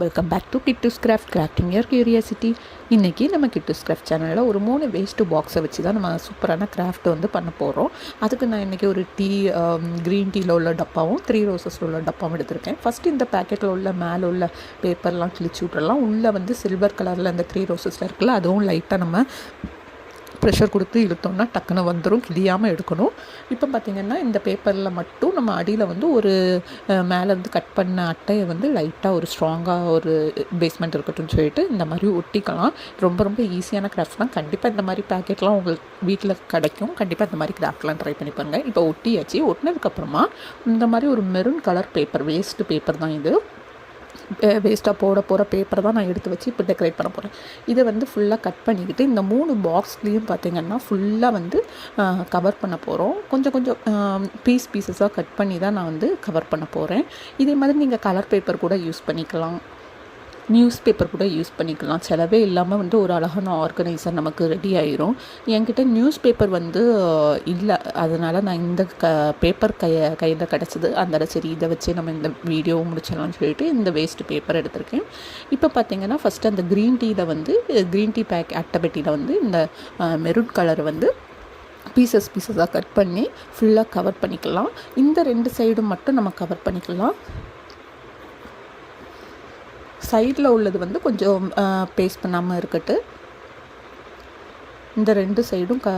Welcome back to Kittu's craft crafting year curiosity இன்றைக்கி நம்ம Kittus craft சேனலில் ஒரு மூணு வேஸ்ட்டு பாக்ஸை வச்சு தான் நம்ம சூப்பரான கிராஃப்ட் வந்து பண்ண போகிறோம் அதுக்கு நான் இன்றைக்கி ஒரு டீ க்ரீன் டீயில் உள்ள டப்பாவும் த்ரீ ரோசஸில் உள்ள டப்பாவும் எடுத்திருக்கேன். ஃபஸ்ட் இந்த பேக்கெட்டில் உள்ள மேலே உள்ள பேப்பர்லாம் கிழிச்சு விட்றலாம் உள்ளே வந்து சில்வர் கலரில் அந்த த்ரீ ரோசஸில் இருக்குல்ல அதுவும் லைட்டாக நம்ம ப்ரெஷர் கொடுத்து இழுத்தோம்னா டக்குன்னு வந்துடும் கிளியாமல் எடுக்கணும். இப்போ பார்த்திங்கன்னா இந்த பேப்பரில் மட்டும் நம்ம அடியில் வந்து ஒரு மேலே வந்து கட் பண்ண அட்டையை வந்து லைட்டாக ஒரு ஸ்ட்ராங்காக ஒரு பேஸ்மெண்ட் இருக்கட்டும்னு சொல்லிட்டு இந்த மாதிரி ஒட்டிக்கலாம். ரொம்ப ரொம்ப ஈஸியான கிராஃப்ட் தான். கண்டிப்பாக இந்த மாதிரி பேக்கெட்லாம் உங்களுக்கு வீட்டில் கிடைக்கும். கண்டிப்பாக இந்த மாதிரி கிராஃப்ட்லாம் ட்ரை பண்ணி பாருங்கள் இப்போ ஒட்டியாச்சு. ஒட்டினதுக்கப்புறமா இந்த மாதிரி ஒரு maroon colour paper waste paper தான் இது. வேஸ்ட்டாக போட போகிற பேப்பரை தான் நான் எடுத்து வச்சு இப்போ டெக்கரேட் பண்ண போகிறேன் இதை வந்து ஃபுல்லாக கட் பண்ணிக்கிட்டு இந்த மூணு பாக்ஸ்லேயும் பார்த்திங்கன்னா ஃபுல்லாக வந்து கவர் பண்ண போகிறோம் கொஞ்சம் கொஞ்சம் பீஸ் பீசஸாக கட் பண்ணி தான் நான் வந்து கவர் பண்ண போகிறேன் இதே மாதிரி நீங்கள் கலர் பேப்பர் கூட யூஸ் பண்ணிக்கலாம். நியூஸ் பேப்பர் கூட யூஸ் பண்ணிக்கலாம். செலவே இல்லாமல் வந்து ஒரு அழகான ஆர்கனைசர் நமக்கு ரெடி ஆயிரும். என்கிட்ட நியூஸ் பேப்பர் வந்து இல்லை. அதனால் நான் இந்த க பேப்பர் கைய கையில் கிடச்சிது. அந்த சரி இதை வச்சு நம்ம இந்த வீடியோ முடிச்சிடலாம்னு சொல்லிட்டு இந்த வேஸ்ட் பேப்பர் எடுத்திருக்கேன். இப்போ பார்த்தீங்கன்னா ஃபஸ்ட்டு அந்த க்ரீன் டீயில் வந்து க்ரீன் டீ பேக் அட்டபெட்டியில் வந்து இந்த மெரூன் கலர் வந்து பீசஸ் பீசஸாக கட் பண்ணி ஃபுல்லாக கவர் பண்ணிக்கலாம். இந்த ரெண்டு சைடும் மட்டும் நம்ம கவர் பண்ணிக்கலாம். சைடில் உள்ளது வந்து கொஞ்சம் பேஸ்ட் பண்ணாமல் இருக்கட்டு. இந்த ரெண்டு சைடும் க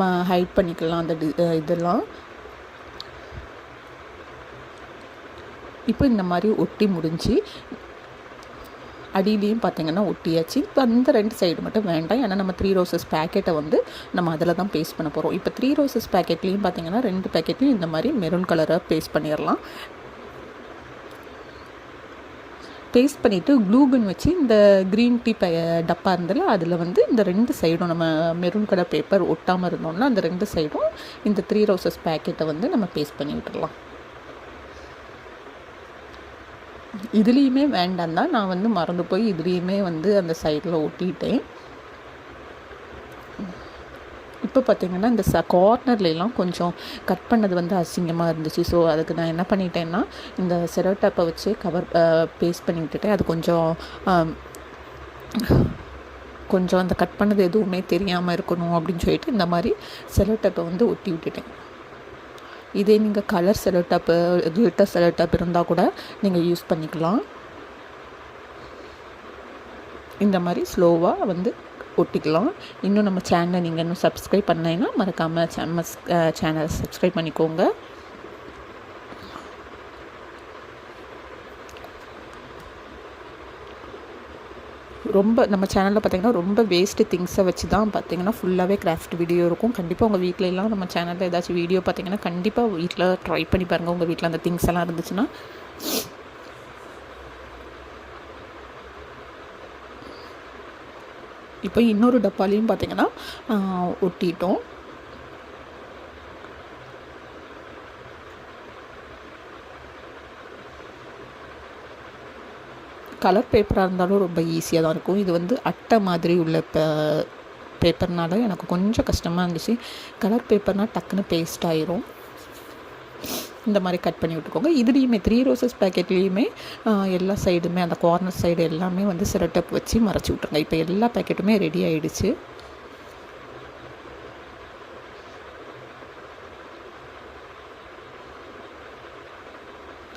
ம ஹைட் பண்ணிக்கலாம் அந்த டி இதெல்லாம். இப்போ இந்த மாதிரி ஒட்டி முடிஞ்சு அடியிலையும் பார்த்தீங்கன்னா ஒட்டியாச்சு. இப்போ அந்த ரெண்டு சைடு மட்டும் வேண்டாம். ஏன்னா நம்ம த்ரீ ரோசஸ் பேக்கெட்டை வந்து நம்ம அதில் தான் பேஸ்ட் பண்ண போகிறோம் இப்போ த்ரீ ரோசஸ் பேக்கெட்லேயும் பார்த்தீங்கன்னா ரெண்டு பேக்கெட்லையும் இந்த மாதிரி மெரூன் கலரை பேஸ்ட் பண்ணிடலாம் பேஸ்ட் பண்ணிவிட்டு க்ளூகன் வச்சு இந்த க்ரீன் டீ ப டப்பா இருந்ததில் அதில் வந்து இந்த ரெண்டு சைடும் நம்ம மெரூன் கலர் பேப்பர் ஒட்டாமல் இருந்தோம்னா அந்த ரெண்டு சைடும் இந்த த்ரீ ரோசஸ் பேக்கெட்டை வந்து நம்ம பேஸ்ட் பண்ணி விட்டுடலாம் இதுலேயுமே வேண்டாம் தான் நான் வந்து மறந்து போய் இதுலேயுமே வந்து அந்த சைடில் ஒட்டிட்டேன். இப்போ பார்த்திங்கன்னா இந்த ச கார்னர்லாம் கொஞ்சம் கட் பண்ணது வந்து அசிங்கமாக இருந்துச்சு. ஸோ அதுக்கு நான் என்ன பண்ணிட்டேன்னா இந்த செரோட்டாப்பை வச்சு கவர் பேஸ்ட் பண்ணி விட்டுட்டேன் அது கொஞ்சம் கொஞ்சம் அந்த கட் பண்ணது எதுவுமே தெரியாமல் இருக்கணும் அப்படின்னு சொல்லிட்டு இந்த மாதிரி செலோட்டப்பை வந்து ஒட்டி விட்டுட்டேன். இதே நீங்கள் கலர் செலோட்டாப்பு கிளிட்டர் செலோட்டாப் இருந்தால் கூட நீங்கள் யூஸ் பண்ணிக்கலாம். இந்த மாதிரி ஸ்லோவாக வந்து ஒட்டிக்கலாம் இன்னும் நம்ம சேனலை நீங்கள் இன்னும் சப்ஸ்கிரைப் பண்ணலைன்னா மறக்காமல் நம்ம சேனலை சப்ஸ்கிரைப் பண்ணிக்கோங்க. ரொம்ப நம்ம சேனலில் பார்த்திங்கன்னா ரொம்ப வேஸ்ட்டு திங்ஸை வச்சு தான் பார்த்திங்கன்னா ஃபுல்லாகவே கிராஃப்ட் வீடியோ இருக்கும். கண்டிப்பாக உங்கள் வீட்டிலலாம் எல்லாம் நம்ம சேனலில் ஏதாச்சும் வீடியோ பார்த்திங்கன்னா கண்டிப்பாக வீட்டில் ட்ரை பண்ணி பாருங்கள் உங்கள் வீட்டில் அந்த திங்ஸ் எல்லாம் இருந்துச்சுன்னா இப்போ இன்னொரு டப்பாலையும் பார்த்திங்கன்னா ஒட்டிட்டோம். கலர் பேப்பராக இருந்தாலும் ரொம்ப ஈஸியாக தான் இருக்கும். இது வந்து அட்டை மாதிரி உள்ள பேப்பர்னால எனக்கு கொஞ்சம் கஷ்டமாக இருந்துச்சு. கலர் பேப்பர்னால் டக்குன்னு பேஸ்ட் ஆயிரும். இந்த மாதிரி கட் பண்ணி விட்டுக்கோங்க. இதுலேயுமே த்ரீ ரோசஸ் பேக்கெட்லேயுமே எல்லா சைடுமே அந்த கார்னர் சைடு எல்லாமே வந்து சிரட்டப் வச்சு மறைச்சி விட்ருங்க இப்போ எல்லா பேக்கெட்டுமே ரெடி ஆகிடுச்சு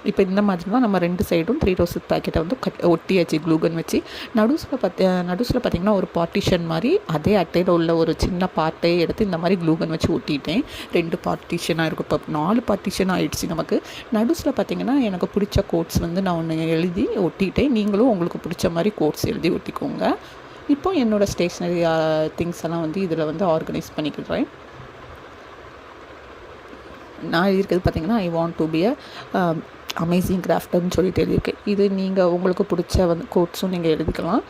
இப்போ இந்த மாதிரி தான் நம்ம ரெண்டு சைடும் த்ரீ ரோசஸ் பேக்கெட்டை வந்து கட் ஒட்டியாச்சு க்ளூகன் வச்சு நடுஸில் பார்த்து நடுஸில் பார்த்திங்கன்னா ஒரு பார்ட்டிஷன் மாதிரி அதே அட்டையில் உள்ள ஒரு சின்ன பார்ட்டை எடுத்து இந்த மாதிரி க்ளூகன் வச்சு ஒட்டிட்டேன். ரெண்டு பார்ட்டிஷனாக இருக்கும் இப்போ நாலு பார்ட்டிஷன் ஆகிடுச்சு நமக்கு. நடுஸில் பார்த்திங்கன்னா எனக்கு பிடிச்ச கோட்ஸ் வந்து நான் ஒன்று எழுதி ஒட்டிட்டேன். நீங்களும் உங்களுக்கு பிடிச்ச மாதிரி கோட்ஸ் எழுதி ஒட்டிக்கோங்க. இப்போ என்னோடய ஸ்டேஷ்னரி திங்ஸ் எல்லாம் வந்து இதில் வந்து ஆர்கனைஸ் பண்ணிக்கிறேன். நான் இருக்கிறது பார்த்திங்கன்னா I want to be a amazing கிராஃப்ட்னு சொல்லிட்டு எழுதியிருக்கேன் இது நீங்கள் உங்களுக்கு பிடிச்ச வந்து கோட்ஸும் நீங்கள் எழுதிக்கலாம்.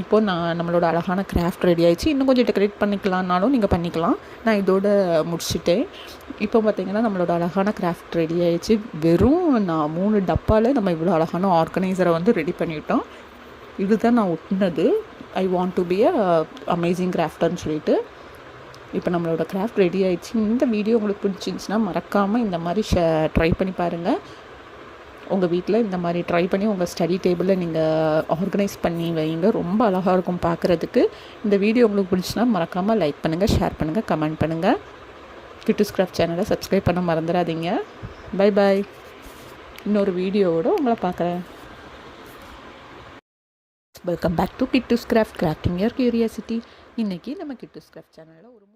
இப்போது நான் நம்மளோட அழகான கிராஃப்ட் ரெடி ஆயிடுச்சு. இன்னும் கொஞ்சம் டெக்கரேட் பண்ணிக்கலான்னாலும் நீங்கள் பண்ணிக்கலாம். நான் இதோட முடிச்சுட்டேன். இப்போ பார்த்தீங்கன்னா நம்மளோட அழகான கிராஃப்ட் ரெடி ஆயிடுச்சு. வெறும் நான் மூணு டப்பாவில் நம்ம இவ்வளோ அழகான ஆர்கனைசரை வந்து ரெடி பண்ணிட்டோம். இதுதான் நான் ஒட்டினது I want to be a amazing கிராஃப்டர்னு சொல்லிட்டு. இப்போ நம்மளோட கிராஃப்ட் ரெடி ஆயிடுச்சு. இந்த வீடியோ உங்களுக்கு பிடிச்சிருந்துச்சின்னா மறக்காமல் இந்த மாதிரி ஷே ட்ரை பண்ணி பாருங்கள் உங்கள் வீட்டில் இந்த மாதிரி ட்ரை பண்ணி உங்கள் ஸ்டடி டேபிளில் நீங்கள் ஆர்கனைஸ் பண்ணி வைங்க. ரொம்ப அழகாக இருக்கும் பார்க்குறதுக்கு இந்த வீடியோ உங்களுக்கு பிடிச்சினா மறக்காமல் லைக் பண்ணுங்கள் ஷேர் பண்ணுங்கள் கமெண்ட் பண்ணுங்கள் கிட்டு ஸ்கிராஃப்ட் சேனலை சப்ஸ்கிரைப் பண்ண மறந்துடாதீங்க. பை பாய் இன்னொரு வீடியோவோட உங்களை பார்க்குறேன் welcome back to Kittu's craft crafting year curiosity இன்றைக்கி நம்ம கிட்டு ஸ்கிராஃப்ட் சேனலில் ஒரு